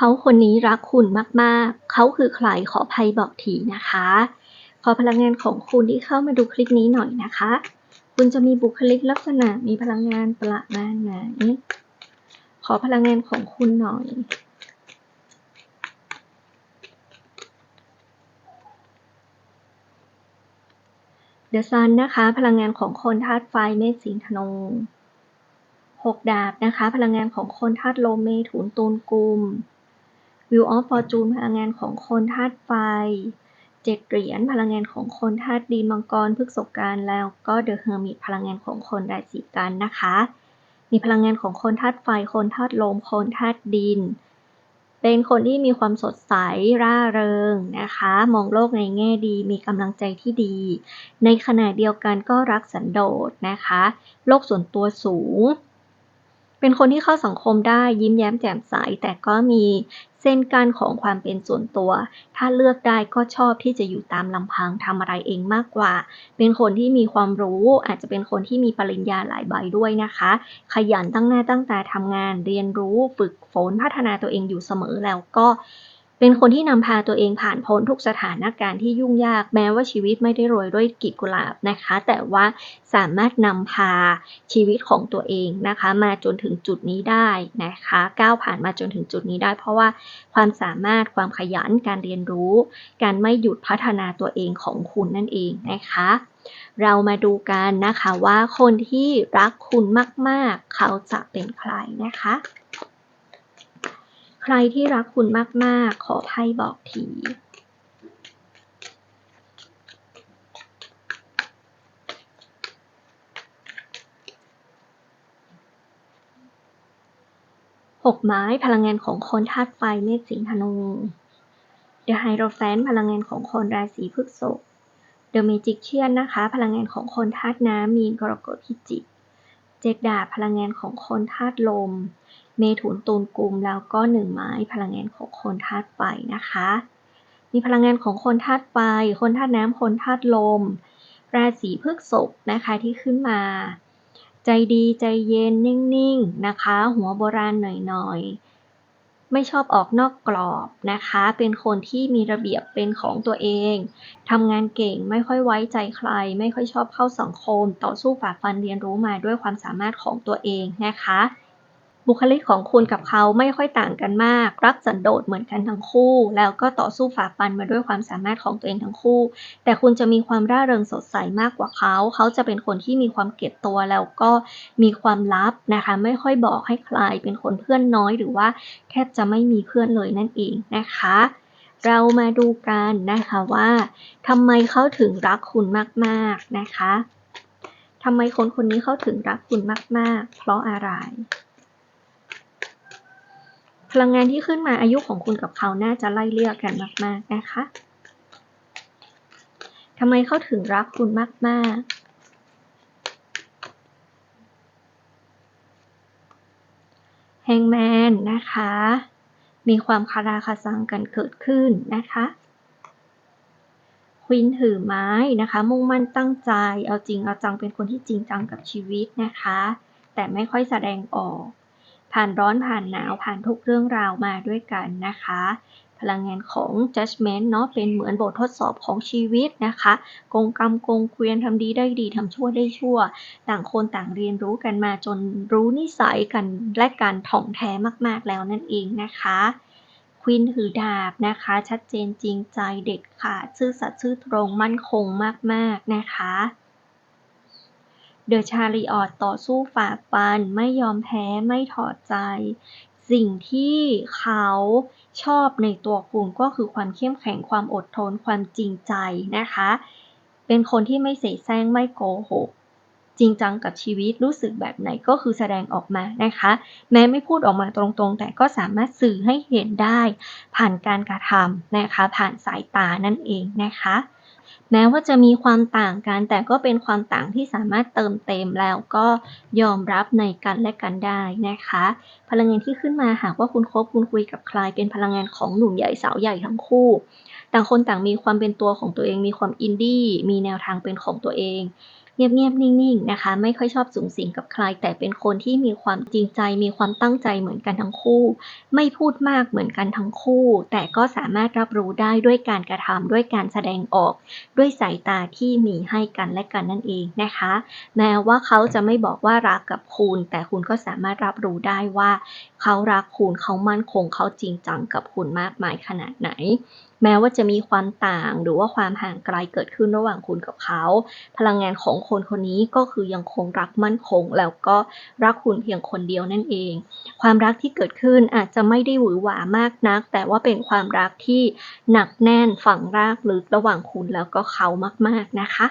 เขาคนนี้รักคุณมากๆ เขาคือใครขอภัยบอกทีนะคะ ขอพลังงานของคุณที่เข้ามาดูคลิปนี้หน่อยนะคะ คุณจะมีบุคลิกลักษณะมีพลังงานประมาณไหน ขอพลังงานของคุณหน่อยเดอะซันนะคะ พลังงานของคนธาตุไฟเมษสิงห์ธนูหกดาบนะคะ พลังงานของคนธาตุลมเมถุนตูนกุม วิวออฟฟอร์จูนพลังงานของคนธาตุไฟเจ็ดเหรียญพลังงานของคนธาตุดินมังกรพฤกษการแล้วก็เดอะเฮอร์มิตพลังงานของคนราศีกันนะคะ มีพลังงานของคนธาตุไฟ คนธาตุลม คนธาตุดิน เป็นคนที่มีความสดใสร่าเริงนะคะ มองโลกในแง่ดี มีกำลังใจที่ดี ในขณะเดียวกันก็รักสันโดษนะคะ โลกส่วนตัวสูง เป็นคนที่เข้าสังคมได้ยิ้มแย้มแจ่มใส แต่ก็มีเส้นกั้นของความเป็นส่วนตัว ถ้าเลือกได้ก็ชอบที่จะอยู่ตามลำพังทำอะไรเองมากกว่า เป็นคนที่มีความรู้ อาจจะเป็นคนที่มีปริญญาหลายใบด้วยนะคะ ขยันตั้งหน้าตั้งตาทำงานเรียนรู้ฝึกฝนพัฒนาตัวเองอยู่เสมอแล้วก็ เป็นคนที่นำพาตัวเองผ่านพ้นทุกสถานการณ์ที่ยุ่งยากแม้ว่าชีวิตไม่ได้โรยด้วยกีบกุหลาบนะคะ แต่ว่าสามารถนำพาชีวิตของตัวเองนะคะ มาจนถึงจุดนี้ได้นะคะ ก้าวผ่านมาจนถึงจุดนี้ได้ เพราะว่าความสามารถความขยันการเรียนรู้ การไม่หยุดพัฒนาตัวเองของคุณนั่นเองนะคะ เรามาดูกันนะคะว่าคนที่รักคุณมากๆ เขาจะเป็นใครนะคะ รที่รักคุณมากๆ ขอไพ่บอกทีหกไม้พลังงานของคนธาตุไฟเมษสิงห์ธนู The Hierophant พลังงานของคนราศีพฤษภ The Magician นะคะ พลังงานของคนธาตุน้ำมีนกรกฎพิจิก เจ็ดดาพลังงานของคนธาตุลม เมถุนตูนกุมแล้วก็หนึ่งไม้พลังงานของคนธาตุไฟนะคะ มีพลังงานของคนธาตุไฟ คนธาตุน้ำคนธาตุลม ราศีพฤกษภนะคะที่ขึ้นมา ใจดีใจเย็นนิ่งๆนะคะ หัวโบราณหน่อยๆ ไม่ชอบออกนอกกรอบนะคะ เป็นคนที่มีระเบียบเป็นของตัวเองทำงานเก่งไม่ค่อยไว้ใจใคร ไม่ค่อยชอบเข้าสังคม ต่อสู้ฝ่าฟันเรียนรู้มาด้วยความสามารถของตัวเองนะคะ บุคลิกของคุณกับเขาไม่ค่อยต่างกันมาก รักสันโดษเหมือนกันทั้งคู่ แล้วก็ต่อสู้ฝ่าฟันมาด้วยความสามารถของตัวเองทั้งคู่ แต่คุณจะมีความร่าเริงสดใสมากกว่าเขา เขาจะเป็นคนที่มีความเก็บตัวแล้วก็มีความลับนะคะ ไม่ค่อยบอกให้ใคร เป็นคนเพื่อนน้อยหรือว่าแทบจะไม่มีเพื่อนเลยนั่นเองนะคะเรามาดูกันนะคะว่าทำไมเขาถึงรักคุณมากๆนะคะทำไมคนคนนี้เขาถึงรักคุณมาก ๆ เพราะอะไร พลังงานที่ขึ้นมาอายุของคุณกับเขาน่าจะไล่เลี่ยกันมาก ๆ นะคะทำไมเขาถึงรักคุณมาก ๆแฮงแมนนะคะ มีความคาราคาซังกันเกิดขึ้นนะคะควินถือไม้นะคะ มุ่งมั่นตั้งใจ เอาจริงเอาจังเป็นคนที่จริงจังกับชีวิตนะคะ แต่ไม่ค่อยแสดงออก ผ่านร้อนผ่านหนาวผ่านทุกเรื่องราวมาด้วยกันนะคะ พลังงานของ judgment เนาะเป็นเหมือนบททดสอบของชีวิตนะคะกงกรรมกงเกวียนทำดีได้ดีทำชั่วได้ชั่ว ต่างคนต่างเรียนรู้กันมาจนรู้นิสัยกันและการถ่องแท้มากๆแล้วนั่นเองนะคะควินถือดาบนะคะ ชัดเจนจริงใจเด็ดขาดซื่อสัตย์ซื่อตรงมั่นคงมากๆนะคะ เดอะชาริออตต่อสู้ฝ่าฟัน ไม่ยอมแพ้ไม่ถอดใจ สิ่งที่เขาชอบในตัวคุณก็คือความเข้มแข็งความอดทนความจริงใจนะคะ เป็นคนที่ไม่เสแสร้งไม่โกหกจริงจังกับชีวิตรู้สึกแบบไหนก็คือแสดงออกมานะคะ แม้ไม่พูดออกมาตรงๆ แต่ก็สามารถสื่อให้เห็นได้ ผ่านการกระทำนะคะ ผ่านสายตานั่นเองนะคะ แม้ว่าจะมีความต่างกัน แต่ก็เป็นความต่างที่สามารถเติมเต็มแล้วก็ยอมรับในกันและกันได้นะคะ พลังงานที่ขึ้นมาหากว่าคุณคบคุณคุยกับใครเป็นพลังงานของหนุ่มใหญ่สาวใหญ่ทั้งคู่ ต่างคนต่างมีความเป็นตัวของตัวเอง มีความอินดี้มีแนวทางเป็นของตัวเอง เงียบๆ นิ่งๆ นะคะ ไม่ค่อยชอบสูงสิงกับใคร แต่เป็นคนที่มีความจริงใจ มีความตั้งใจเหมือนกันทั้งคู่ ไม่พูดมากเหมือนกันทั้งคู่ แต่ก็สามารถรับรู้ได้ด้วยการกระทำด้วยการแสดงออก ด้วยสายตาที่มีให้กันและกันนั่นเองนะคะ แม้ว่าเขาจะไม่บอกว่ารักกับคุณ แต่คุณก็สามารถรับรู้ได้ว่า เขารักคุณ เขามั่นคง เขาจริงจังกับคุณมากมายขนาดไหนแม้ว่าจะมีความต่างหรือว่าความห่างไกลเกิดขึ้นระหว่างคุณกับเขา พลังงานของคนคนนี้ก็คือยังคงรักมั่นคง แล้วก็รักคุณเพียงคนเดียวนั่นเอง ความรักที่เกิดขึ้นอาจจะไม่ได้หวือหวามากนัก แต่ว่าเป็นความรักที่หนักแน่นฝังรากลึกระหว่างคุณแล้วก็เขามาก ๆนะคะ